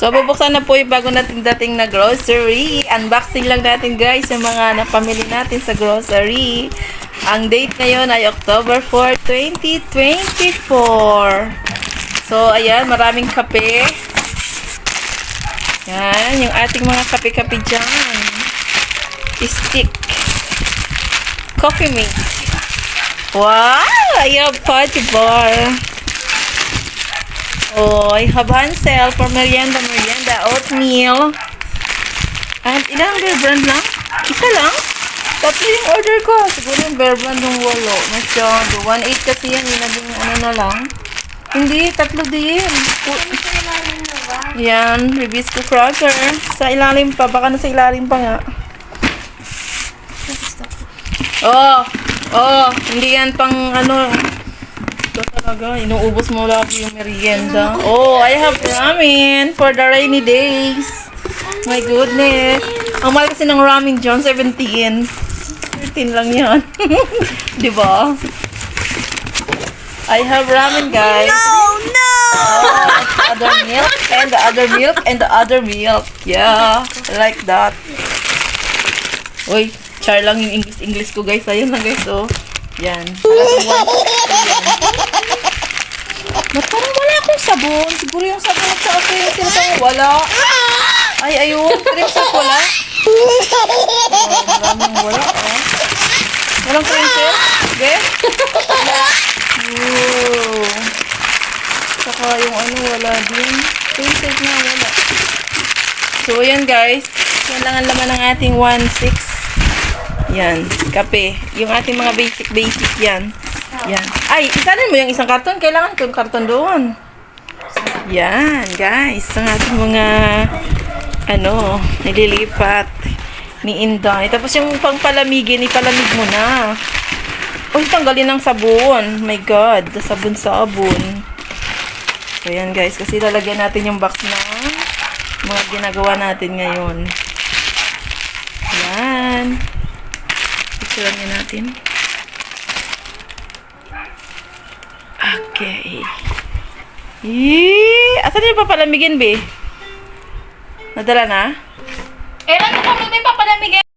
So, bubuksan na po yung bago nating dating na grocery. Unboxing lang natin guys yung mga napamili natin sa grocery. Ang date ngayon ay October 4, 2024. So, ayan, maraming kape. Yan, yung ating mga kape-kape dyan. Stick. Coffee mix. Wow! Have party bar. I have Hansel for merienda, merienda, oatmeal. At ilang bear brand lang? Isa lang? Tatlo yung order ko. Siguro yung bear brand yung walo. Masyado. 1.8 kasi yan. Yung naging ano na lang. Hindi, tatlo din. Yan, Ribisco cracker. Sa ilalim pa. Baka nasa ilalim pa nga. Oh, oh, hindi yan pang ano. Talaga, inuubos mo lagi yung merienda. Oh, I have ramen for the rainy days. My goodness. Ang mahal kasi ng ramen dyan, 17. 13 lang yan. Di ba? I have ramen, guys. Oh no! Oh, other milk and the other milk and the other milk. Yeah, I like that. Uy, char lang yung English-English ko guys. Ayun lang guys, oh. Yan. Ba't parang wala akong sabon? Siguro yung sabon sa ako yung tinatawag wala. Ay, ayun. Soap wala. Oh, maraming wala, oh. Walang soap? Okay? Ooh. Saka yung ano, wala din. Soap na, wala. So, ayan guys. Yan lang ang laman ng ating 1.6. Yan, kape. Yung ating mga basic-basic yan. Yan. Ay, isanin mo yung isang karton. Kailangan ko yung karton doon. Yan, guys. Ang ating mga, ano, nililipat ni Inday. Tapos yung pangpalamigin, ipalamig mo na. Uy, tanggalin ng sabon. My God, sabon-sabon. So, yan guys. Kasi lalagyan natin yung box ng mga ginagawa natin ngayon. Yan. Picturean natin. Okay. Yee! Asan yung papalamigin, be? Nadala na? Eh, ano pa may papalamigin?